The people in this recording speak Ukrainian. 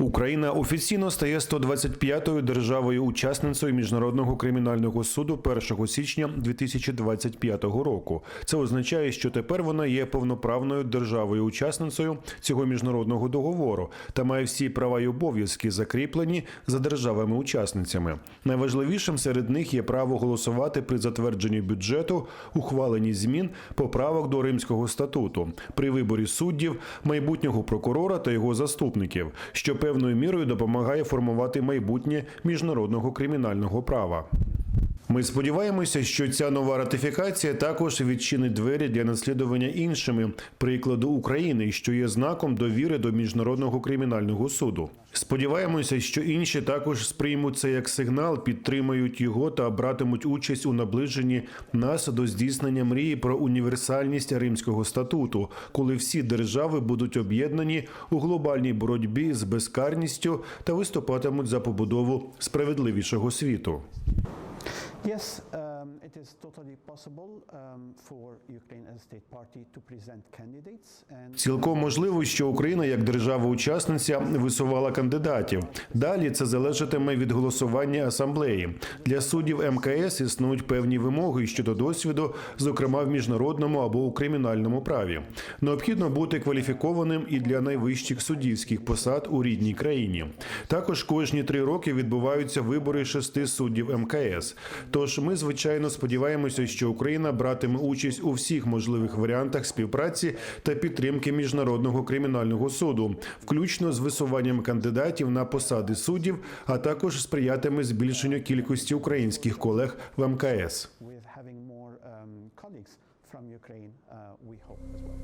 Україна офіційно стає 125-ю державою-учасницею міжнародного кримінального суду 1 січня 2025 року. Це означає, що тепер вона є повноправною державою-учасницею цього міжнародного договору та має всі права й обов'язки закріплені за державами-учасницями. Найважливішим серед них є право голосувати при затвердженні бюджету, ухваленні змін, поправок до Римського статуту, при виборі суддів, майбутнього прокурора та його заступників, що певною мірою допомагає формувати майбутнє міжнародного кримінального права. Ми сподіваємося, що ця нова ратифікація також відчинить двері для наслідування іншими прикладу України, що є знаком довіри до міжнародного кримінального суду. Сподіваємося, що інші також сприймуть це як сигнал, підтримають його та братимуть участь у наближенні нас до здійснення мрії про універсальність Римського статуту, коли всі держави будуть об'єднані у глобальній боротьбі з безкарністю та виступатимуть за побудову справедливішого світу. Yes, um, it is um, Цілком можливо, що Україна як держава-учасниця висувала кандидатів. Далі це залежатиме від голосування асамблеї. Для суддів МКС існують певні вимоги щодо досвіду, зокрема в міжнародному або у кримінальному праві. Необхідно бути кваліфікованим і для найвищих суддівських посад у рідній країні. Також кожні три роки відбуваються вибори шести суддів МКС. Тож ми звичайно сподіваємося, що Україна братиме участь у всіх можливих варіантах співпраці та підтримки міжнародного кримінального суду, включно з висуванням кандидатів на посади суддів, а також сприятиме збільшенню кількості українських колег в МКС. um, from Ukraine, uh, we hope as well.